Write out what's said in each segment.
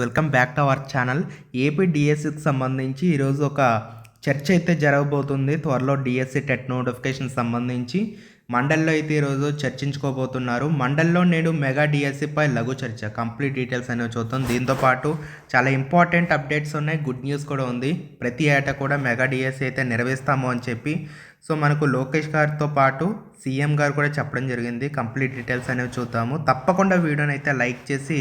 Welcome back to our channel. AP డిఎస్సికి సంబంధించి ఈరోజు ఒక చర్చ అయితే జరగబోతుంది. త్వరలో డిఎస్సి టెట్ నోటిఫికేషన్ సంబంధించి మండల్లో అయితే ఈరోజు చర్చించుకోబోతున్నారు. మండల్లో నేడు మెగా డిఎస్సిపై లఘు చర్చ. కంప్లీట్ డీటెయిల్స్ అనేవి చూద్దాం. దీంతోపాటు చాలా ఇంపార్టెంట్ అప్డేట్స్ ఉన్నాయి. గుడ్ న్యూస్ కూడా ఉంది. ప్రతి ఏటా కూడా మెగా డిఎస్సి అయితే నిర్వహిస్తాము అని చెప్పి సో మనకు లోకేష్ గారితో పాటు సీఎం గారు కూడా చెప్పడం జరిగింది. కంప్లీట్ డీటెయిల్స్ అనేవి చూద్దాము. తప్పకుండా వీడియోని అయితే లైక్ చేసి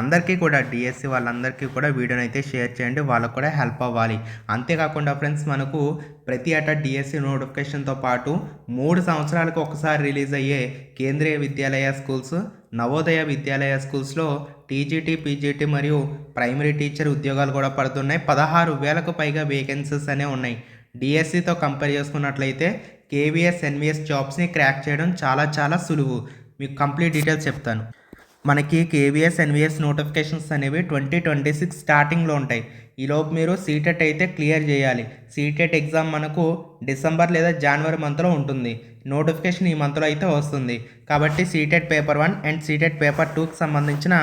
అందరికీ కూడా డిఎస్సి వాళ్ళందరికీ కూడా వీడియోని అయితే షేర్ చేయండి. వాళ్ళకు కూడా హెల్ప్ అవ్వాలి. అంతేకాకుండా ఫ్రెండ్స్ మనకు ప్రతి ఏటా డిఎస్సి నోటిఫికేషన్తో పాటు మూడు సంవత్సరాలకు ఒకసారి రిలీజ్ అయ్యే కేంద్రీయ విద్యాలయ స్కూల్స్ నవోదయ విద్యాలయ స్కూల్స్లో టీజీటీ పీజీటీ మరియు ప్రైమరీ టీచర్ ఉద్యోగాలు కూడా పడుతున్నాయి. పదహారు వేలకు పైగా వేకెన్సీస్ అనేవి ఉన్నాయి. డిఎస్సితో కంపేర్ చేసుకున్నట్లయితే కేవీఎస్ ఎన్విఎస్ జాబ్స్ని క్రాక్ చేయడం చాలా చాలా సులువు. మీకు కంప్లీట్ డీటెయిల్స్ చెప్తాను. మనకి కేవీఎస్ ఎన్విఎస్ నోటిఫికేషన్స్ అనేవి ట్వంటీ ట్వంటీ సిక్స్ స్టార్టింగ్లో ఉంటాయి. ఈలోపు మీరు సీటెట్ అయితే క్లియర్ చేయాలి. సీటెట్ ఎగ్జామ్ మనకు డిసెంబర్ లేదా జనవరి మంత్లో ఉంటుంది. నోటిఫికేషన్ ఈ మంత్లో అయితే వస్తుంది. కాబట్టి CTET paper one and CTET paper టూకి సంబంధించిన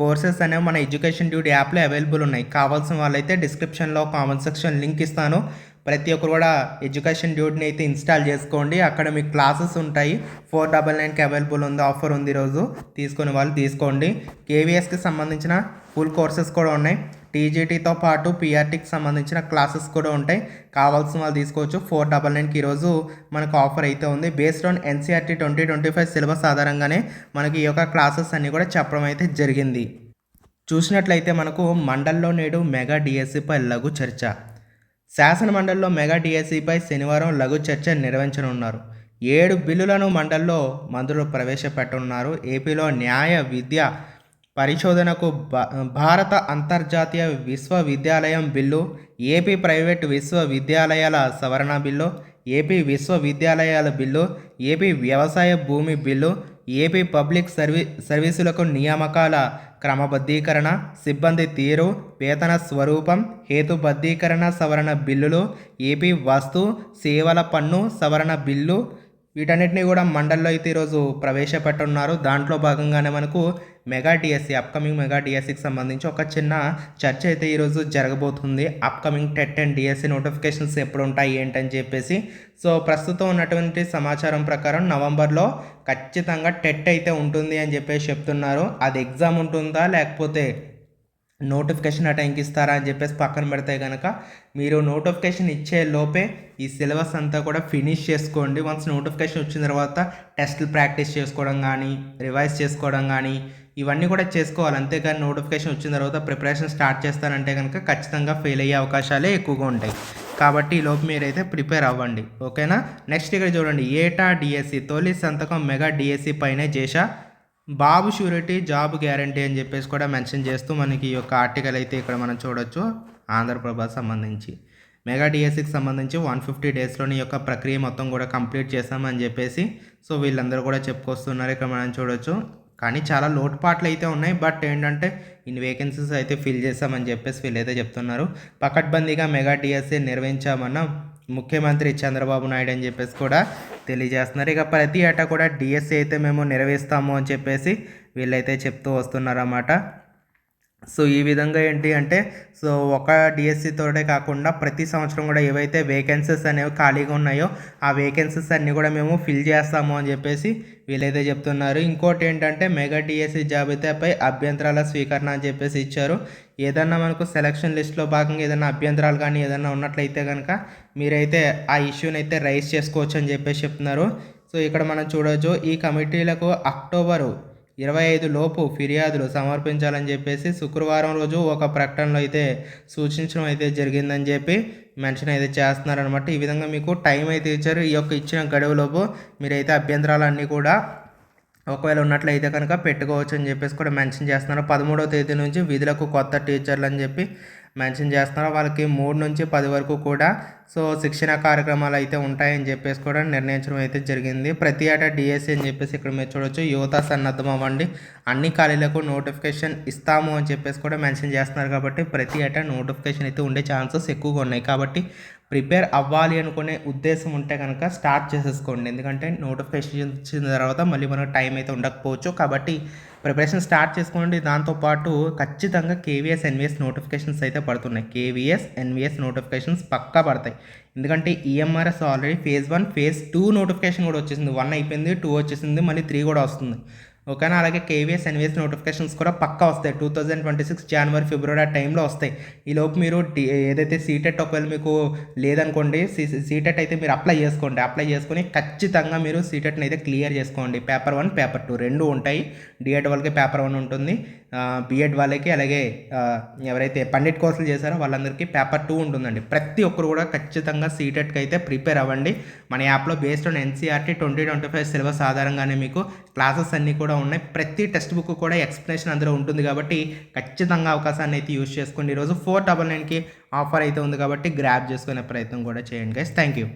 కోర్సెస్ అనేవి మన ఎడ్యుకేషన్ డ్యూటీ యాప్లో అవైలబుల్ ఉన్నాయి. కావాల్సిన వాళ్ళైతే డిస్క్రిప్షన్లో కామెంట్ సెక్షన్ లింక్ ఇస్తాను. ప్రతి ఒక్కరు కూడా ఎడ్యుకేషన్ డ్యూటీని అయితే ఇన్స్టాల్ చేసుకోండి. అక్కడ మీకు క్లాసెస్ ఉంటాయి. ఫోర్ డబల్ నైన్కి అవైలబుల్ ఉంది ఆఫర్ ఉంది ఈరోజు. తీసుకునే వాళ్ళు తీసుకోండి. కేవీఎస్కి సంబంధించిన ఫుల్ కోర్సెస్ కూడా ఉన్నాయి. టీజీటీతో పాటు పీఆర్టీకి సంబంధించిన క్లాసెస్ కూడా ఉంటాయి. కావాల్సిన వాళ్ళు తీసుకోవచ్చు. ఫోర్ డబల్ నైన్కి ఈరోజు మనకు ఆఫర్ అయితే ఉంది. Based on NCERT twenty twenty five syllabus ఆధారంగానే మనకి ఈ యొక్క క్లాసెస్ అన్నీ కూడా చెప్పడం అయితే జరిగింది. చూసినట్లయితే మనకు మండల్లో నేడు మెగా డిఎస్సిపై లఘు చర్చ. శాసన మండలిలో మెగా టీఎస్సీపై శనివారం లఘు చర్చ నిర్వహించనున్నారు. ఏడు బిల్లులను మండల్లో మంత్రులు ప్రవేశపెట్టనున్నారు. ఏపీలో న్యాయ విద్య పరిశోధనకు భారత అంతర్జాతీయ విశ్వవిద్యాలయం బిల్లు ఏపీ ప్రైవేట్ విశ్వవిద్యాలయాల సవరణ బిల్లు ఏపీ విశ్వవిద్యాలయాల బిల్లు ఏపీ వ్యవసాయ భూమి బిల్లు ఏపీ పబ్లిక్ సర్వీ సర్వీసులకు నియామకాల క్రమబద్ధీకరణ సిబ్బంది తీరు వేతన స్వరూపం హేతుబద్ధీకరణ సవరణ బిల్లులు ఏపీ వస్తు సేవల పన్ను సవరణ బిల్లు వీటన్నిటిని కూడా మండల్లో అయితే ఈరోజు ప్రవేశపెట్టున్నారు దాంట్లో భాగంగానే మనకు మెగా డిఎస్సి అప్కమింగ్ మెగా డిఎస్సికి సంబంధించి ఒక చిన్న చర్చ అయితే ఈరోజు జరగబోతుంది. Upcoming TET and DSC notifications ఎప్పుడు ఉంటాయి ఏంటని చెప్పేసి. సో ప్రస్తుతం ఉన్నటువంటి సమాచారం ప్రకారం నవంబర్లో ఖచ్చితంగా టెట్ అయితే ఉంటుంది అని చెప్పేసి చెప్తున్నారు. అది ఎగ్జామ్ ఉంటుందా లేకపోతే నోటిఫికేషన్ ఆ టైంకి ఇస్తారా అని చెప్పేసి పక్కన పెడితే కనుక మీరు నోటిఫికేషన్ ఇచ్చే లోపే ఈ సిలబస్ అంతా కూడా ఫినిష్ చేసుకోండి. వన్స్ నోటిఫికేషన్ వచ్చిన తర్వాత టెస్ట్లు ప్రాక్టీస్ చేసుకోవడం కానీ రివైజ్ చేసుకోవడం కానీ ఇవన్నీ కూడా చేసుకోవాలి. అంతేకాని నోటిఫికేషన్ వచ్చిన తర్వాత ప్రిపరేషన్ స్టార్ట్ చేస్తారంటే కనుక ఖచ్చితంగా ఫెయిల్ అయ్యే అవకాశాలే ఎక్కువగా ఉంటాయి. కాబట్టి ఈ లోపు మీరైతే ప్రిపేర్ అవ్వండి. ఓకేనా? నెక్స్ట్ ఇక్కడ చూడండి. ఏటా డిఎస్సి తొలి సంతకం మెగా డిఎస్సి పైనే చేశా. బాబు షూరిటీ జాబ్ గ్యారంటీ అని చెప్పేసి కూడా మెన్షన్ చేస్తూ మనకి ఈ యొక్క ఆర్టికల్ అయితే ఇక్కడ మనం చూడొచ్చు. ఆంధ్రప్రభ సంబంధించి. మెగా డిఎస్సికి సంబంధించి వన్ ఫిఫ్టీ డేస్లోని యొక్క ప్రక్రియ మొత్తం కూడా కంప్లీట్ చేస్తామని చెప్పేసి సో వీళ్ళందరూ కూడా చెప్పుకొస్తున్నారు. ఇక్కడ మనం చూడొచ్చు. కానీ చాలా లోటుపాట్లు అయితే ఉన్నాయి. బట్ ఏంటంటే ఇన్ని వేకెన్సీస్ అయితే ఫిల్ చేస్తామని చెప్పేసి వీళ్ళైతే చెప్తున్నారు. పకడ్బందీగా మెగా డిఎస్సి నిర్వహించామన్న ముఖ్యమంత్రి చంద్రబాబు నాయుడు అని చెప్పేసి కూడా తెలియజేస్తున్నారు. ఇక ప్రతి ఏటా కూడా డిఎస్సి అయితే మేము నిర్వహిస్తాము అని చెప్పేసి వీళ్ళైతే చెప్తూ వస్తున్నారన్నమాట. సో ఈ విధంగా ఏంటి అంటే సో ఒక డిఎస్సి తోటే కాకుండా ప్రతి సంవత్సరం కూడా ఏవైతే వేకెన్సీస్ అనేవి ఖాళీగా ఉన్నాయో ఆ వేకెన్సీస్ అన్నీ కూడా మేము ఫిల్ చేస్తాము అని చెప్పేసి వీళ్ళైతే చెప్తున్నారు. ఇంకోటి ఏంటంటే మెగా డిఎస్సి జాబితాపై అభ్యంతరాల స్వీకరణ అని చెప్పేసి ఇచ్చారు. ఏదన్నా మనకు సెలక్షన్ లిస్ట్లో భాగంగా ఏదైనా అభ్యంతరాలు కానీ ఏదైనా ఉన్నట్లయితే కనుక మీరైతే ఆ ఇష్యూని అయితే రైజ్ చేసుకోవచ్చు అని చెప్పేసి చెప్తున్నారు. సో ఇక్కడ మనం చూడవచ్చు ఈ కమిటీలకు అక్టోబరు ఇరవై ఐదు లోపు ఫిర్యాదులు సమర్పించాలని చెప్పేసి శుక్రవారం రోజు ఒక ప్రకటనలో అయితే సూచించడం అయితే జరిగిందని చెప్పి మెన్షన్ అయితే చేస్తున్నారనమాట ఈ విధంగా మీకు టైం అయితే ఇచ్చారు. ఈ యొక్క ఇచ్చిన గడువులోపు మీరైతే అభ్యంతరాలన్నీ కూడా ఒకవేళ ఉన్నట్లయితే కనుక పెట్టుకోవచ్చు అని చెప్పేసి కూడా మెన్షన్ చేస్తున్నారు. పదమూడవ తేదీ నుంచి విధులకు కొత్త టీచర్లు అని చెప్పి మెన్షన్ చేస్తున్నారు. వాళ్ళకి మూడు నుంచి పది వరకు కూడా సో శిక్షణ కార్యక్రమాలు అయితే ఉంటాయని చెప్పేసి కూడా నిర్ణయించడం అయితే జరిగింది. ప్రతి ఏటా డిఎస్సి అని చెప్పేసి ఇక్కడ మీరు చూడొచ్చు. యువత సన్నద్ధం అవ్వండి. అన్ని ఖాళీలకు నోటిఫికేషన్ ఇస్తాము అని చెప్పేసి కూడా మెన్షన్ చేస్తున్నారు కాబట్టి ప్రతి ఏటా నోటిఫికేషన్ అయితే ఉండే ఛాన్సెస్ ఎక్కువగా ఉన్నాయి. కాబట్టి ప్రిపేర్ అవ్వాలి అనుకునే ఉద్దేశం ఉంటే కనుక స్టార్ట్ చేసేసుకోండి. ఎందుకంటే నోటిఫికేషన్ ఇచ్చిన తర్వాత మళ్ళీ మనకు టైం అయితే ఉండకపోవచ్చు. కాబట్టి ప్రిపరేషన్ స్టార్ట్ చేసుకోండి. దాంతోపాటు ఖచ్చితంగా కేవీఎస్ ఎన్విఎస్ నోటిఫికేషన్స్ అయితే పడుతున్నాయి. కేవీఎస్ ఎన్విఎస్ నోటిఫికేషన్స్ పక్కా పడతాయి. ఎందుకంటే EMRS already phase one phase two notification కూడా వచ్చేసింది. వన్ అయిపోయింది టూ వచ్చేసింది మళ్ళీ త్రీ కూడా వస్తుంది. ఓకేనా? అలాగే కేవీఎస్ ఎన్విఎస్ నోటిఫికేషన్స్ కూడా పక్కా వస్తాయి. టూ థౌజండ్ ట్వంటీ సిక్స్ జనవరి ఫిబ్రవరి ఆ టైంలో వస్తాయి. ఈలోపు మీరు ఏదైతే సీటెట్ ఒకవేళ మీకు లేదనుకోండి సీటెట్ అయితే మీరు అప్లై చేసుకోండి. అప్లై చేసుకుని ఖచ్చితంగా మీరు సీటెట్ని అయితే క్లియర్ చేసుకోండి. పేపర్ వన్ పేపర్ టూ రెండు ఉంటాయి. డిఎడ్ వాళ్ళకి పేపర్ వన్ ఉంటుంది. బిఎడ్ వాళ్ళకి అలాగే ఎవరైతే పండిట్ కోర్సులు చేశారో వాళ్ళందరికీ పేపర్ టూ ఉంటుందండి. ప్రతి ఒక్కరు కూడా ఖచ్చితంగా సీటెట్కి అయితే ప్రిపేర్ అవ్వండి. మన యాప్లో based on NCERT twenty twenty five syllabus ఆధారంగానే మీకు క్లాసెస్ అన్నీ కూడా ఉన్నాయి. ప్రతి టెక్స్ట్ బుక్ కూడా ఎక్స్ప్లెనేషన్ అందులో ఉంటుంది కాబట్టి ఖచ్చితంగా అవకాశాన్ని అయితే యూజ్ చేసుకోండి. ఈరోజు ఫోర్ డబల్ నైన్కి ఆఫర్ అయితే ఉంది కాబట్టి గ్రాప్ చేసుకునే ప్రయత్నం కూడా చేయండి. Guys thank you